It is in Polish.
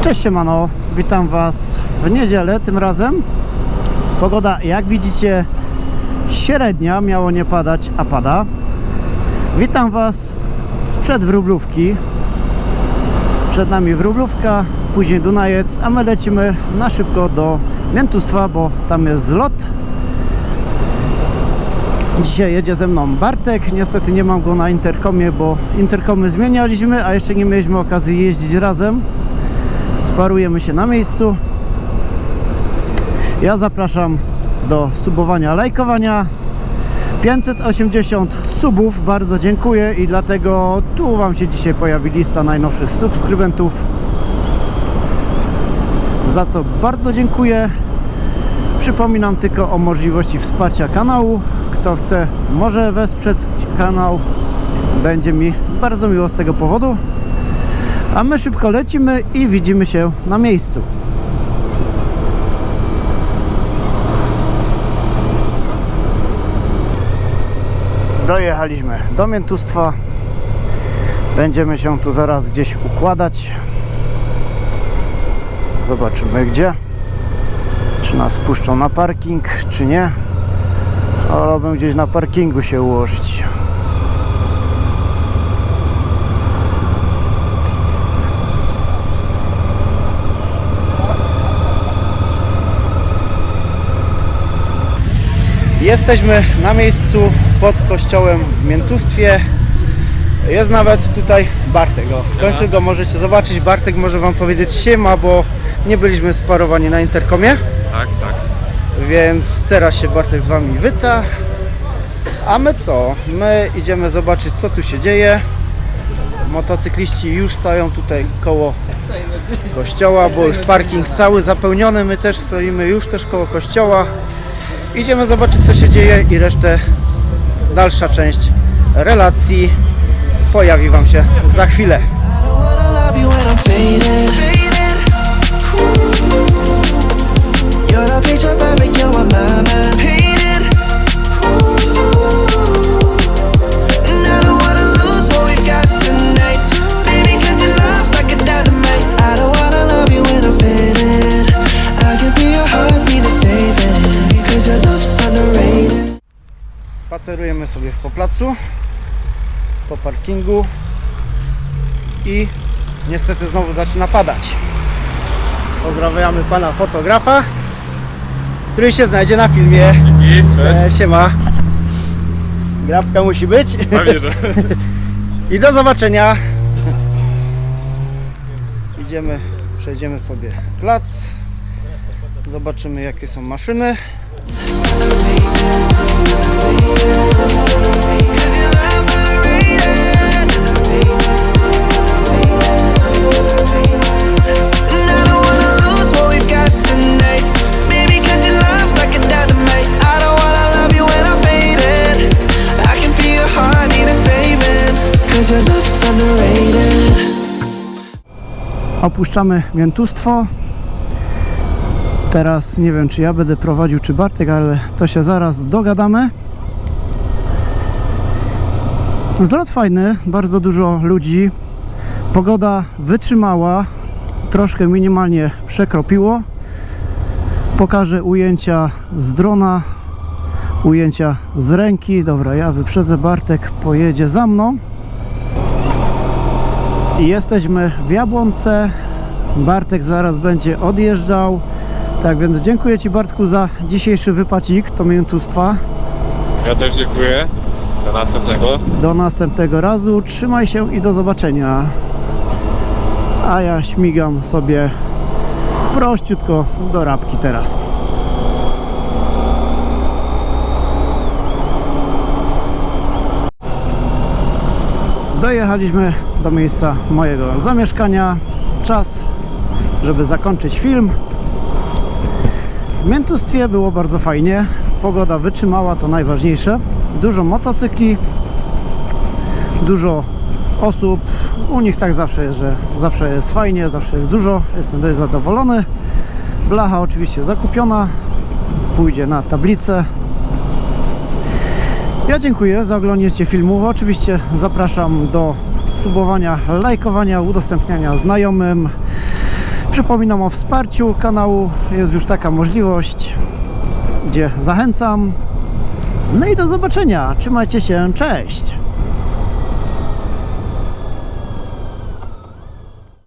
Cześć siemano, witam Was w niedzielę tym razem. Pogoda jak widzicie średnia, miało nie padać, a pada. Witam Was sprzed wróblówki. Przed nami wróblówka, później Dunajec, a my lecimy na szybko do Miętustwa, bo tam jest zlot. Dzisiaj jedzie ze mną Bartek. Niestety nie mam go na interkomie, bo interkomy zmienialiśmy, a jeszcze nie mieliśmy okazji jeździć razem. Sparujemy się na miejscu. Ja zapraszam do subowania, lajkowania. 580 subów, bardzo dziękuję i dlatego tu Wam się dzisiaj pojawi lista najnowszych subskrybentów. Za co bardzo dziękuję. Przypominam tylko o możliwości wsparcia kanału. Kto chce, może wesprzeć kanał. Będzie mi bardzo miło z tego powodu. A my szybko lecimy i widzimy się na miejscu. Dojechaliśmy do Miętustwa. Będziemy się tu zaraz gdzieś układać. Zobaczymy gdzie. Czy nas puszczą na parking, czy nie. Wolałbym gdzieś na parkingu się ułożyć. Jesteśmy na miejscu pod kościołem w Miętustwie. Jest nawet tutaj Bartek. O, w końcu go możecie zobaczyć. Bartek może Wam powiedzieć siema, bo nie byliśmy sparowani na interkomie. Tak, tak. Więc teraz się Bartek z Wami wyta. A my co? My idziemy zobaczyć co tu się dzieje. Motocykliści już stoją tutaj koło kościoła, bo już parking cały zapełniony. My też stoimy już też koło kościoła. Idziemy zobaczyć co się dzieje i resztę, dalsza część relacji pojawi Wam się za chwilę. Spacerujemy sobie po placu, po parkingu i niestety znowu zaczyna padać. Pozdrawiamy pana fotografa, który się znajdzie na filmie. I cześć. E, siema. Grabka musi być. Pewnie, że. I do zobaczenia. Idziemy, przejdziemy sobie plac. Zobaczymy jakie są maszyny. Opuszczamy miętustwo. Teraz nie wiem, czy ja będę prowadził, czy Bartek, ale to się zaraz dogadamy. Zlot fajny, bardzo dużo ludzi. Pogoda wytrzymała, troszkę minimalnie przekropiło. Pokażę ujęcia z drona, ujęcia z ręki. Dobra, ja wyprzedzę, Bartek pojedzie za mną. I jesteśmy w Jabłonce. Bartek zaraz będzie odjeżdżał. Tak więc dziękuję Ci Bartku za dzisiejszy wypacik to miętustwa. Ja też dziękuję. Do następnego. Do następnego razu. Trzymaj się i do zobaczenia. A ja śmigam sobie prościutko do rabki teraz. Dojechaliśmy do miejsca mojego zamieszkania. Czas, żeby zakończyć film. W miętustwie było bardzo fajnie. Pogoda wytrzymała, to najważniejsze. Dużo motocykli, dużo osób. U nich tak zawsze jest, że zawsze jest fajnie, zawsze jest dużo. Jestem dość zadowolony. Blacha oczywiście zakupiona. Pójdzie na tablicę. Ja dziękuję za oglądnięcie filmu. Oczywiście zapraszam do subowania, lajkowania, udostępniania znajomym. Przypominam o wsparciu kanału, jest już taka możliwość, gdzie zachęcam. No i do zobaczenia, trzymajcie się, cześć!